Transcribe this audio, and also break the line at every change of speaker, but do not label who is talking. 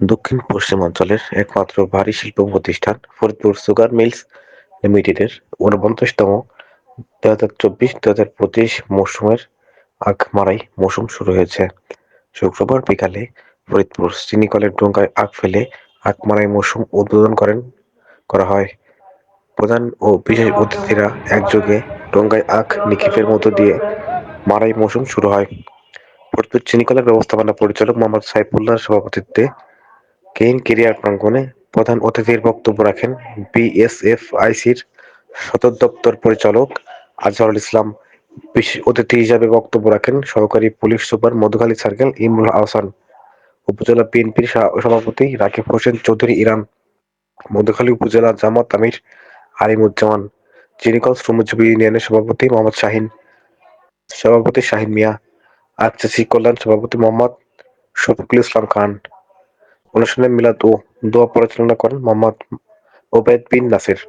দক্ষিণ পশ্চিমাঞ্চলের একমাত্র ভারী শিল্প প্রতিষ্ঠান ফরিদপুর সুগার মিলস লিমিটেডের ঊনপঞ্চাশতম দু হাজার চব্বিশ দুই হাজার পঁচিশ মৌসুমের আখ মারাই মৌসুম শুরু হয়েছে। শুক্রবার বিকালে ফরিদপুর চিনিকলের ডোঙ্গায় আখ ফেলে আখ মারাই মৌসুম উদ্বোধন করেন, করা হয়। প্রধান ও বিশেষ অতিথিরা একযোগে ডোঙ্গায় আখ নিক্ষেপের মধ্য দিয়ে মারাই মৌসুম শুরু হয়। ফরিদপুর চিনিকলের ব্যবস্থাপনা পরিচালক মোহাম্মদ সাইফুল্লাহর সভাপতিত্বে কেইন কেরিয়ার প্রাঙ্গণে প্রধান অতিথির বক্তব্য রাখেন বিএসএফ আইসির সদর দপ্তর পরিচালক আজহারুল ইসলাম। বিশেষ অতিথি হিসেবে বক্তব্য রাখেন সহকারী police super Madhukhali circle Imrul Ahsan, upazila বিএনপির সভাপতি রাকিব হোসেন চৌধুরী ইরান, মধুখালী উপজেলা জামাত আমির আলিমুজ্জামান, চিনিকল শ্রমজীবী ইউনিয়নের সভাপতি মোহাম্মদ শাহিন, সভাপতি শাহিন মিয়া আকচাষী কল্যাণ সভাপতি মোহাম্মদ শফিকুল ইসলাম খান। অনুষ্ঠানে মিলাদ ও দোয়া পরিচালনা করেন মোহাম্মদ ওবায়দ বিন নাসির।